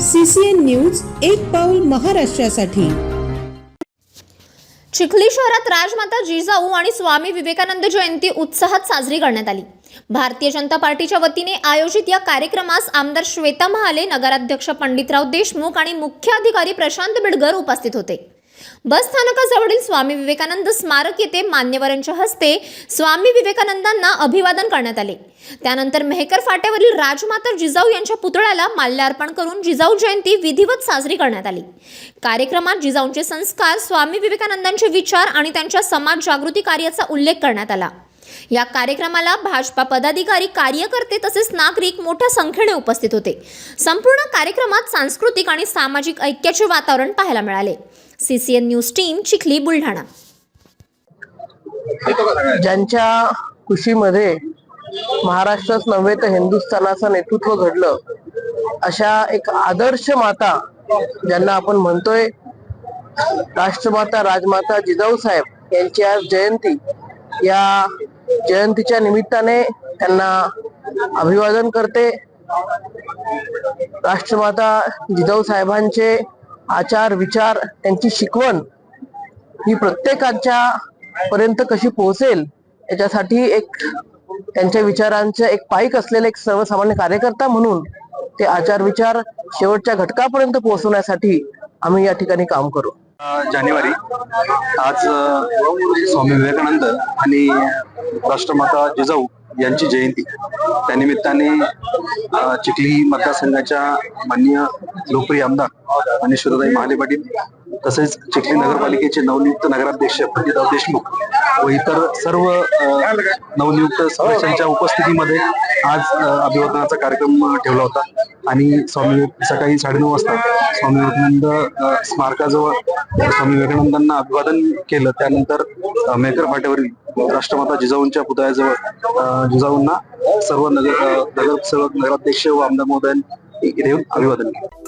CCN news एक पाऊल महाराष्ट्रासाठी. चिखली शहरात राजमाता जिजाऊ आणि स्वामी विवेकानंद जयंती उत्साहात साजरी करण्यात आली. भारतीय जनता पार्टीच्या वतीने आयोजित या कार्यक्रमास आमदार श्वेता महाले नगराध्यक्ष पंडितराव देशमुख आणि मुख्य अधिकारी प्रशांत बिडगर उपस्थित होते. बस स्थानकाजवळील स्वामी विवेकानंद स्मारक येथे मान्यवरांच्या हस्ते स्वामी विवेकानंदांना अभिवादन करण्यात आले. त्यानंतर मेहकर फाट्यावरील राजमाता जिजाऊ यांच्या पुतळ्याला माल्यार्पण करून जिजाऊ जयंती विधिवत साजरी करण्यात आली. कार्यक्रमात जिजाऊंचे संस्कार स्वामी विवेकानंदांचे विचार आणि त्यांच्या समाज जागृती कार्याचा उल्लेख करण्यात आला. या कार्यक्रमाला भाजपा पदाधिकारी कार्यकर्ते तसेच नागरिक मोठ्या संख्येने उपस्थित होते. संपूर्ण कार्यक्रमात सांस्कृतिक आणि सामाजिक ऐक्याचे वातावरण पाहायला मिळाले. CCN news team Chikhli Buldhana. ज्यांच्या कुशीमध्ये महाराष्ट्रच नव्हे तर हिंदुस्थानाचं नेतृत्व घडलं अशा एक आदर्श माता ज्यांना आपण म्हणतोय राष्ट्रमाता राजमाता जिजाऊ साहेब यांची आज जयंती. या जयंतीच्या निमित्ताने त्यांना अभिवादन करते. राष्ट्रमाता जिजाऊ साहेबांचे आचार विचार त्यांची शिकवण ही प्रत्येकाच्या पर्यंत कशी पोहोचेल याच्यासाठी एक त्यांच्या विचारांचे एक पाईक असलेले एक सर्वसामान्य कार्यकर्ता म्हणून ते आचार विचार शेवटच्या घटकापर्यंत पोहोचवण्यासाठी आम्ही या ठिकाणी काम करू. जानेवारी. आज स्वामी विवेकानंद आणि राष्ट्रमाता जिजाऊ यांची जयंती. त्यानिमित्ताने चिखली मतदारसंघाच्या माननीय लोकप्रिय आमदार आणि शिरोदाई महाले पाटील तसेच चिखली नगरपालिकेचे नवनियुक्त नगराध्यक्ष पंडितराव देशमुख व इतर सर्व नवनियुक्त सदस्यांच्या उपस्थितीमध्ये आज अभिवादनाचा कार्यक्रम ठेवला होता. आणि स्वामी सकाळी साडेनऊ वाजता स्वामी विवेकानंद स्मारकाजवळ स्वामी विवेकानंदांना अभिवादन केलं. त्यानंतर मेकर फाट्यावरील राष्ट्रमाता जिजाऊंच्या पुतळ्याजवळ जिजाऊंना सर्व नगर नगर नगरसेवक नगराध्यक्ष व आमदार महोदयांनी देऊन अभिवादन केलं.